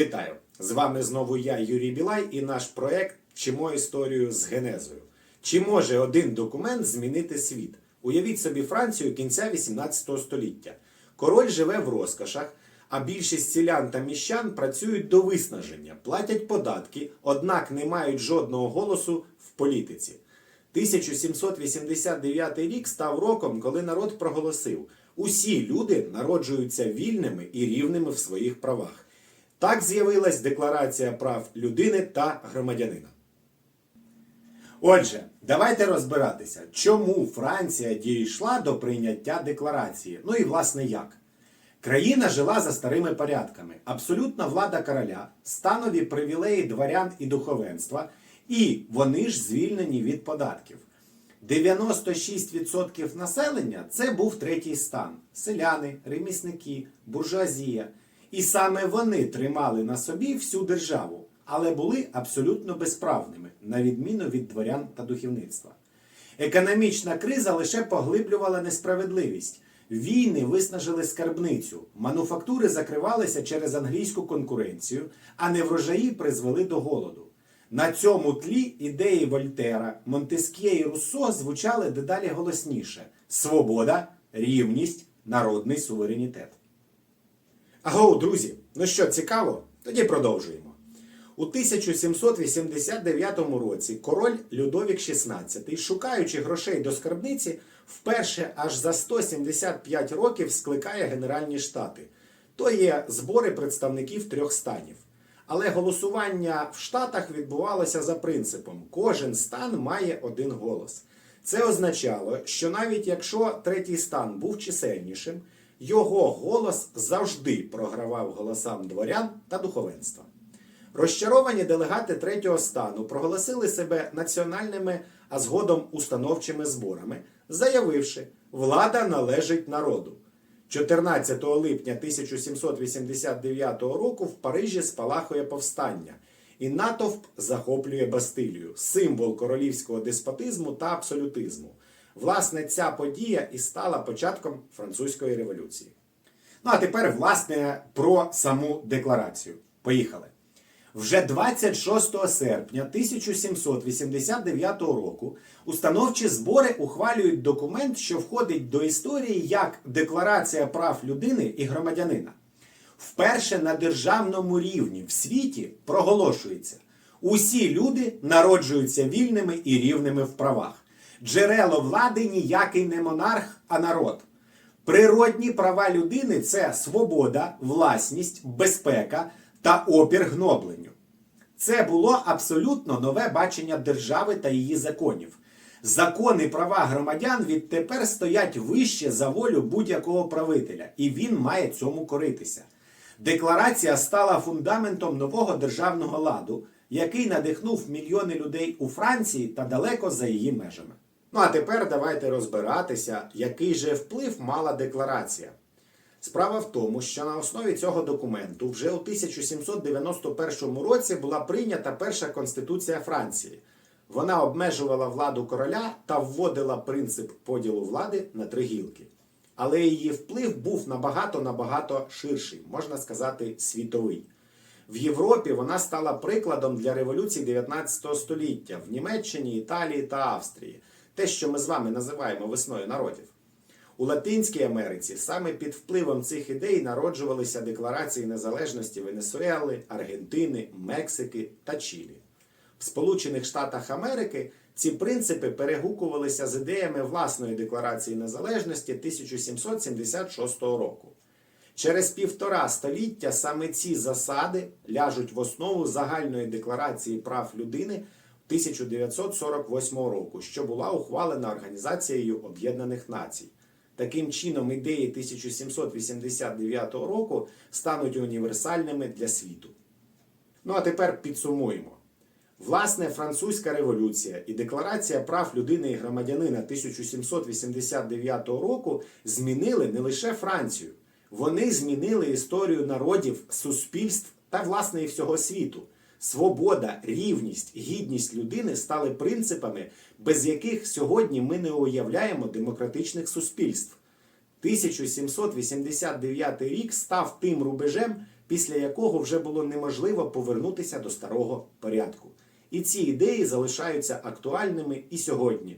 Вітаю! З вами знову я, Юрій Білай, і наш проект Вчимо історію з генезою. Чи може один документ змінити світ? Уявіть собі Францію кінця 18 століття. Король живе в розкошах, а більшість селян та міщан працюють до виснаження, платять податки, однак не мають жодного голосу в політиці. 1789 рік став роком, коли народ проголосив: усі люди народжуються вільними і рівними в своїх правах. Так з'явилась Декларація прав людини та громадянина. Отже, давайте розбиратися, чому Франція дійшла до прийняття декларації. Ну і власне як. Країна жила за старими порядками. Абсолютна влада короля, станові привілеї дворян і духовенства, і вони ж звільнені від податків. 96% населення це був третій стан: селяни, ремісники, буржуазія. І саме вони тримали на собі всю державу, але були абсолютно безправними, на відміну від дворян та духовництва. Економічна криза лише поглиблювала несправедливість. Війни виснажили скарбницю, мануфактури закривалися через англійську конкуренцію, а неврожаї призвели до голоду. На цьому тлі ідеї Вольтера, Монтескє і Руссо звучали дедалі голосніше: свобода, рівність, народний суверенітет. Аго, друзі, ну що, цікаво? Тоді продовжуємо. У 1789 році король Людовік XVI, шукаючи грошей до скарбниці, вперше аж за 175 років скликає Генеральні Штати. То є збори представників трьох станів. Але голосування в Штатах відбувалося за принципом: кожен стан має один голос. Це означало, що навіть якщо третій стан був чисельнішим, його голос завжди програвав голосам дворян та духовенства. Розчаровані делегати третього стану проголосили себе національними, а згодом установчими зборами, заявивши, влада належить народу. 14 липня 1789 року в Парижі спалахує повстання, і натовп захоплює Бастилію, символ королівського деспотизму та абсолютизму. Власне, ця подія і стала початком французької революції. Ну а тепер, власне, про саму декларацію. Поїхали. Вже 26 серпня 1789 року установчі збори ухвалюють документ, що входить до історії як Декларація прав людини і громадянина. Вперше на державному рівні в світі проголошується: усі люди народжуються вільними і рівними в правах. Джерело влади ніякий не монарх, а народ. Природні права людини це свобода, власність, безпека та опір гнобленню. Це було абсолютно нове бачення держави та її законів. Закони права громадян відтепер стоять вище за волю будь-якого правителя, і він має цьому коритися. Декларація стала фундаментом нового державного ладу, який надихнув мільйони людей у Франції та далеко за її межами. Ну а тепер давайте розбиратися, який же вплив мала декларація. Справа в тому, що на основі цього документу вже у 1791 році була прийнята перша конституція Франції. Вона обмежувала владу короля та вводила принцип поділу влади на три гілки. Але її вплив був набагато набагато ширший, можна сказати, світовий. В Європі вона стала прикладом для революції 19 століття в Німеччині, Італії та Австрії, те, що ми з вами називаємо весною народів. У Латинській Америці саме під впливом цих ідей народжувалися декларації незалежності Венесуели, Аргентини, Мексики та Чилі. В Сполучених Штатах Америки ці принципи перегукувалися з ідеями власної декларації незалежності 1776 року. Через півтора століття саме ці засади ляжуть в основу загальної декларації прав людини 1948 року, що була ухвалена Організацією Об'єднаних Націй. Таким чином, ідеї 1789 року стануть універсальними для світу. Ну а тепер підсумуємо. Власне, французька революція і Декларація прав людини і громадянина 1789 року змінили не лише Францію, вони змінили історію народів, суспільств та власне і всього світу. Свобода, рівність, гідність людини стали принципами, без яких сьогодні ми не уявляємо демократичних суспільств. 1789 рік став тим рубежем, після якого вже було неможливо повернутися до старого порядку. І ці ідеї залишаються актуальними і сьогодні.